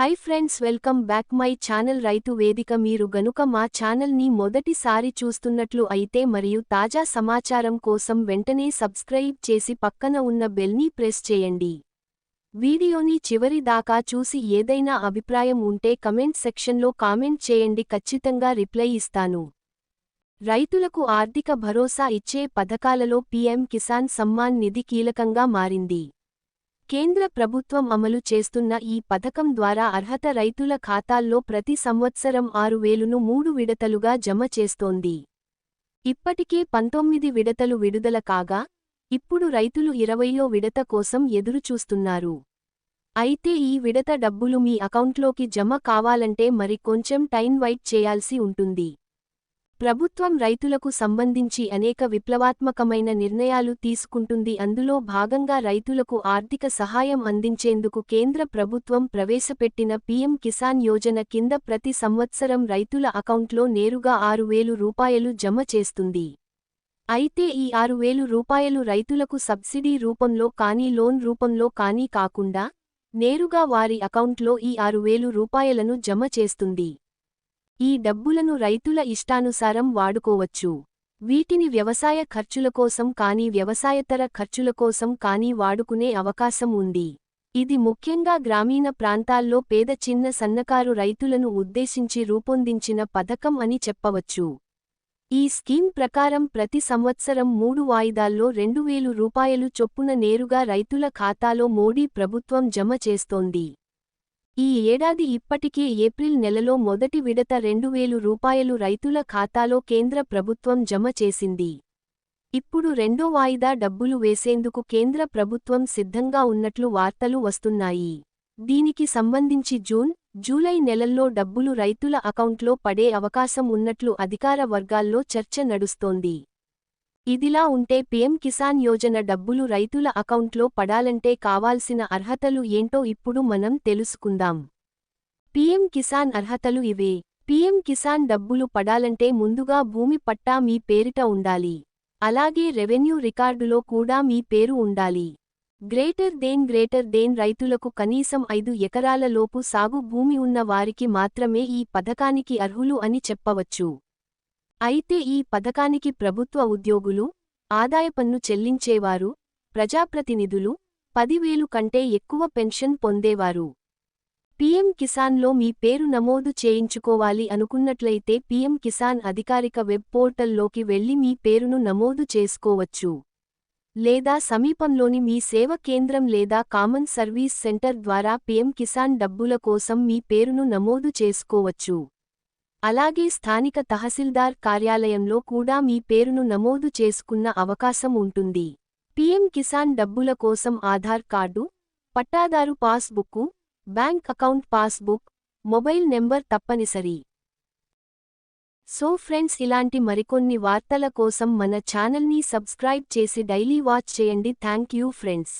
Hi friends welcome back my channel Raithu Vedika మీరు గనుక మా ఛానల్ని మొదటిసారి చూస్తున్నట్లు అయితే మరియు తాజా సమాచారం కోసం వెంటనే సబ్స్క్రైబ్ చేసి పక్కన ఉన్న బెల్ని ప్రెస్ చేయండి. వీడియోని చివరి దాకా చూసి ఏదైనా అభిప్రాయం ఉంటే కమెంట్ సెక్షన్లో కామెంట్ చేయండి. ఖచ్చితంగా రిప్లై ఇస్తాను. రైతులకు ఆర్థిక భరోసా ఇచ్చే పథకాలలో పీఎం కిసాన్ సమ్మాన్ నిధి కీలకంగా మారింది. కేంద్ర ప్రభుత్వం అమలు చేస్తున్న ఈ పథకం ద్వారా అర్హత రైతుల ఖాతాల్లో ప్రతి సంవత్సరం ఆరు వేలును మూడు విడతలుగా జమ చేస్తోంది. ఇప్పటికే పంతొమ్మిది విడతలు విడుదల కాగా ఇప్పుడు రైతులు ఇరవయో విడత కోసం ఎదురుచూస్తున్నారు. అయితే ఈ విడత డబ్బులు మీ అకౌంట్లోకి జమ కావాలంటే మరి కొంచెం టైం వైట్ చేయాల్సి ఉంటుంది. ప్రభుత్వం రైతులకు సంబంధించి అనేక విప్లవాత్మకమైన నిర్ణయాలు తీసుకుంటుంది. అందులో భాగంగా రైతులకు ఆర్థిక సహాయం అందించేందుకు కేంద్ర ప్రభుత్వం ప్రవేశపెట్టిన పీఎం కిసాన్ యోజన కింద ప్రతి సంవత్సరం రైతుల అకౌంట్లో నేరుగా ఆరు వేలు రూపాయలు జమ చేస్తుంది. అయితే ఈ ఆరు వేలు రూపాయలు రైతులకు సబ్సిడీ రూపంలో కానీ లోన్ రూపంలో కానీ కాకుండా నేరుగా వారి అకౌంట్లో ఈ ఆరు వేలు రూపాయలను జమ చేస్తుంది. ఈ డబ్బులను రైతుల ఇష్టానుసారం వాడుకోవచ్చు. వీటిని వ్యవసాయ ఖర్చుల కోసం కానీ వ్యవసాయతర ఖర్చుల కోసం కానీ వాడుకునే అవకాశం ఉంది. ఇది ముఖ్యంగా గ్రామీణ ప్రాంతాల్లో పేద చిన్న సన్నకారు రైతులను ఉద్దేశించి రూపొందించిన పథకం అని చెప్పవచ్చు. ఈ స్కీమ్ ప్రకారం ప్రతి సంవత్సరం మూడు వాయిదాల్లో రెండు వేలు రూపాయలు చొప్పున నేరుగా రైతుల ఖాతాలో మోడీ ప్రభుత్వం జమ చేస్తోంది. ఈ ఏడాది ఇప్పటికే ఏప్రిల్ నెలలో మొదటి విడత రెండు వేలు రూపాయలు రైతుల ఖాతాలో కేంద్ర ప్రభుత్వం జమ చేసింది. ఇప్పుడు రెండో వాయిదా డబ్బులు వేసేందుకు కేంద్ర ప్రభుత్వం సిద్ధంగా ఉన్నట్లు వార్తలు వస్తున్నాయి. దీనికి సంబంధించి జూన్ జూలై నెలల్లో డబ్బులు రైతుల అకౌంట్లో పడే అవకాశం ఉన్నట్లు అధికార వర్గాల్లో చర్చ నడుస్తోంది. ఇదిలా ఉంటే పీఎం కిసాన్ యోజన డబ్బులు రైతుల అకౌంట్లో పడాలంటే కావాల్సిన అర్హతలు ఏంటో ఇప్పుడు మనం తెలుసుకుందాం. పీఎం కిసాన్ అర్హతలు ఇవే. పీఎం కిసాన్ డబ్బులు పడాలంటే ముందుగా భూమి పట్టా మీ పేరిట ఉండాలి. అలాగే రెవెన్యూ రికార్డులో కూడా మీ పేరు ఉండాలి. గ్రేటర్ దేన్ గ్రేటర్ దేన్ రైతులకు కనీసం ఐదు ఎకరాల లోపు సాగు భూమి ఉన్న వారికి మాత్రమే ఈ పథకానికి అర్హులు అని చెప్పవచ్చు. అయితే ఈ పథకానికి ప్రభుత్వ ఉద్యోగులు ఆదాయపన్ను చెల్లించేవారు ప్రజాప్రతినిధులు పదివేలు కంటే ఎక్కువ పెన్షన్ పొందేవారు. పీఎం కిసాన్లో మీ పేరు నమోదు చేయించుకోవాలి అనుకున్నట్లయితే పీఎం కిసాన్ అధికారిక వెబ్ పోర్టల్లోకి వెళ్ళి మీ పేరును నమోదు చేసుకోవచ్చు. లేదా సమీపంలోని మీ సేవ కేంద్రం లేదా కామన్ సర్వీస్ సెంటర్ ద్వారా పీఎం కిసాన్ డబ్బుల కోసం మీ పేరును నమోదు చేసుకోవచ్చు. అలాగే స్థానిక తహసీల్దార్ కార్యాలయంలో కూడా మీ పేరును నమోదు చేసుకున్న అవకాశం ఉంటుంది. పీఎం కిసాన్ డబ్బుల కోసం ఆధార్ కార్డు పట్టాదారు passbook bank account passbook mobile number తప్పనిసరి. సో ఫ్రెండ్స్ ఇలాంటి మరికొన్ని వార్తల కోసం మన ఛానల్ని సబ్స్క్రైబ్ చేసి డైలీ వాచ్ చేయండి. Thank you friends.